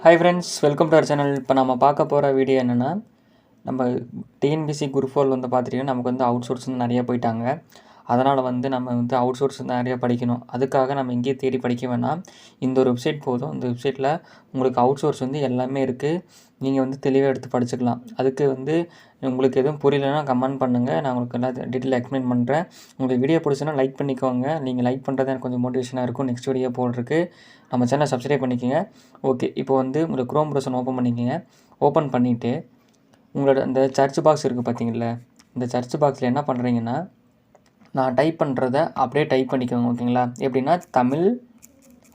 Hi friends welcome to our channel இப்போ நம்ம பார்க்க போகிற வீடியோ என்னென்னா நம்ம டிஎன்பிசி குரூப் ஃபோர் வந்து பார்த்துட்டிங்கன்னா நமக்கு வந்து அவுட் சோர்ஸ் வந்து நிறைய போயிட்டாங்க. அதனால் வந்து நம்ம வந்து அவுட் சோர்ஸ் நிறையா படிக்கணும். அதுக்காக நம்ம இங்கேயே தேடி படிக்க வேணாம். இந்த ஒரு வெப்சைட் போதும். இந்த வெப்சைட்டில் உங்களுக்கு அவுட் சோர்ஸ் வந்து எல்லாமே இருக்குது நீங்கள் வந்து தெளிவாக எடுத்து படிச்சுக்கலாம். அதுக்கு வந்து உங்களுக்கு எதுவும் புரியலன்னா கமெண்ட் பண்ணுங்கள் நான் உங்களுக்கு எல்லா டீட்டெயில் எக்ஸ்பிளைன் பண்ணுறேன் உங்களுக்கு வீடியோ பிடிச்சுன்னா லைக் பண்ணிக்கோங்க. நீங்கள் லைக் பண்ணுறது எனக்கு கொஞ்சம் மோட்டிவேஷனாக இருக்கும். நெக்ஸ்ட் வீடியோ போடுறதுக்கு நம்ம சேனலை சப்ஸ்கிரைப் பண்ணிக்கோங்க. ஓகே இப்போ வந்து உங்களுக்கு க்ரோம் ப்ரௌசர் ஓப்பன் பண்ணிக்கோங்க. ஓப்பன் பண்ணிவிட்டு உங்களோட இந்த சர்ச் பாக்ஸ் இருக்குது பார்த்தீங்களா இந்த சர்ச் பாக்ஸில் என்ன பண்ணுறீங்கன்னா நான் டைப் பண்ணுறத அப்படியே டைப் பண்ணிக்கோங்க ஓகேங்களா எப்படின்னா தமிழ்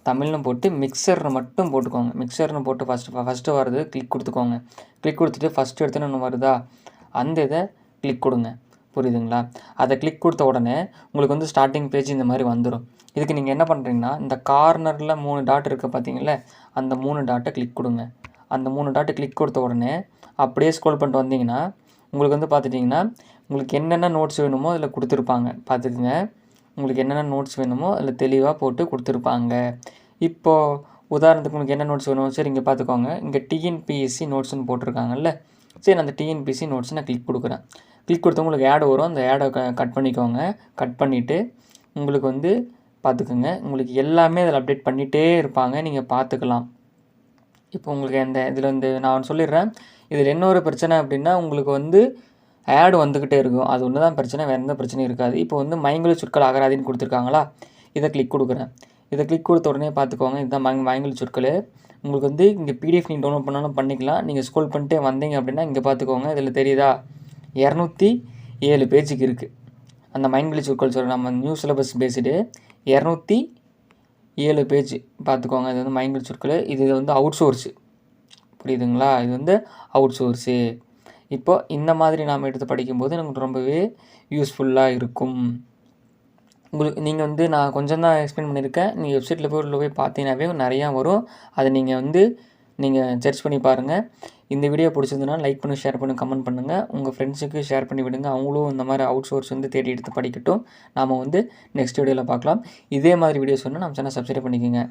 தமிழ்னு போட்டு மிக்சர்னு மட்டும் போட்டுக்கோங்க. மிக்சர்னு போட்டு ஃபஸ்ட்டு ஃபஸ்ட்டு வர்றது கிளிக் கொடுத்துக்கோங்க. கிளிக் கொடுத்துட்டு ஃபஸ்ட்டு எடுத்துன்னு ஒன்று வருதா? அந்த இதை கிளிக் கொடுங்க. புரியுதுங்களா? அதை கிளிக் கொடுத்த உடனே உங்களுக்கு வந்து ஸ்டார்டிங் பேஜ் இந்த மாதிரி வந்துடும் இதுக்கு நீங்கள் என்ன பண்ணுறீங்கன்னா இந்த கார்னரில் மூணு டாட் இருக்குது பார்த்தீங்களே அந்த மூணு டாட்டை கிளிக் கொடுங்க. அந்த மூணு டாட்டை கிளிக் கொடுத்த உடனே அப்படியே ஸ்க்ரோல் பண்ணிட்டு வந்தீங்கன்னா உங்களுக்கு வந்து பார்த்துட்டிங்கன்னா உங்களுக்கு என்னென்ன நோட்ஸ் வேணுமோ அதில் கொடுத்துருப்பாங்க. பார்த்துக்குங்க உங்களுக்கு என்னென்ன நோட்ஸ் வேணுமோ அதில் தெளிவாக போட்டு கொடுத்துருப்பாங்க. இப்போது உதாரணத்துக்கு உங்களுக்கு என்ன நோட்ஸ் வேணுமோ சரி இங்கே பார்த்துக்கோங்க இங்கே டிஎன்பிஎஸ்சி நோட்ஸ்னு போட்டிருக்காங்கல்ல. சரி அந்த டிஎன்பிஎஸ்சி நோட்ஸ் நான் கிளிக் கொடுக்குறேன். கிளிக் கொடுத்தா உங்களுக்கு ஆட் வரும். அந்த ஆடை கட் பண்ணிக்கோங்க. கட் பண்ணிவிட்டு உங்களுக்கு வந்து பார்த்துக்குங்க உங்களுக்கு எல்லாமே அதில் அப்டேட் பண்ணிகிட்டே இருப்பாங்க. நீங்கள் பார்த்துக்கலாம் இப்போ உங்களுக்கு அந்த இதில் வந்து நான் சொல்லிடுறேன். இதில் என்ன ஒரு பிரச்சனை அப்படின்னா உங்களுக்கு வந்து ஆடு வந்துக்கிட்டே இருக்கும். அது ஒன்று தான் பிரச்சனை வேறு எந்த பிரச்சனையும் இருக்காது. இப்போ வந்து மயங்கலி சொற்கள் அகராதின்னு கொடுத்துருக்காங்களா? இதை கிளிக் கொடுக்குறேன். இதை கிளிக் கொடுத்த உடனே பார்த்துக்கோங்க. இதுதான் மய மயங்கலி சொற்கள். உங்களுக்கு வந்து இங்கே பிடிஎஃப் நீங்கள் டவுன்லோட் பண்ணாலும் பண்ணிக்கலாம். நீங்கள் ஸ்கோல் பண்ணிட்டே வந்தீங்க அப்படின்னா இங்கே பார்த்துக்கோங்க. இதில் தெரியுதா? இரநூத்தி ஏழு பேஜுக்கு இருக்குது அந்த மயங்கலி சொற்கள் சொல்கிற நம்ம நியூ சிலபஸ் பேசிட்டு இரநூத்தி ஏழு பேஜ் பார்த்துக்கோங்க. இது வந்து மயங்கலி சொற்கள். இது வந்து அவுட் சோர்ஸு புரியுதுங்களா? இது வந்து அவுட் சோர்ஸு இப்போ இந்த மாதிரி நாம் எடுத்து படிக்கும்போது நமக்கு ரொம்பவே யூஸ்ஃபுல்லாக இருக்கும். உங்களுக்கு நீங்கள் வந்து நான் கொஞ்சம் தான் எக்ஸ்பிளைன் பண்ணியிருக்கேன். நீங்கள் வெப்சைட்டில் போய் உள்ள போய் பார்த்தீங்கன்னாவே நிறையா வரும். அதை நீங்கள் வந்து நீங்கள் சர்ச் பண்ணி பாருங்கள் இந்த வீடியோ பிடிச்சிருந்ததுன்னா லைக் பண்ணி ஷேர் பண்ணி கமெண்ட் பண்ணுங்கள் உங்கள் ஃப்ரெண்ட்ஸுக்கு ஷேர் பண்ணி விடுங்க. அவங்களும் இந்த மாதிரி அவுட் சோர்ஸ் வந்து தேடி எடுத்து படிக்கட்டும். நாம் வந்து நெக்ஸ்ட் வீடியோவில் பார்க்கலாம். இதே மாதிரி வீடியோஸ் வேணும் நம்ம சேனல் சப்ஸ்கிரைப் பண்ணிக்கோங்க.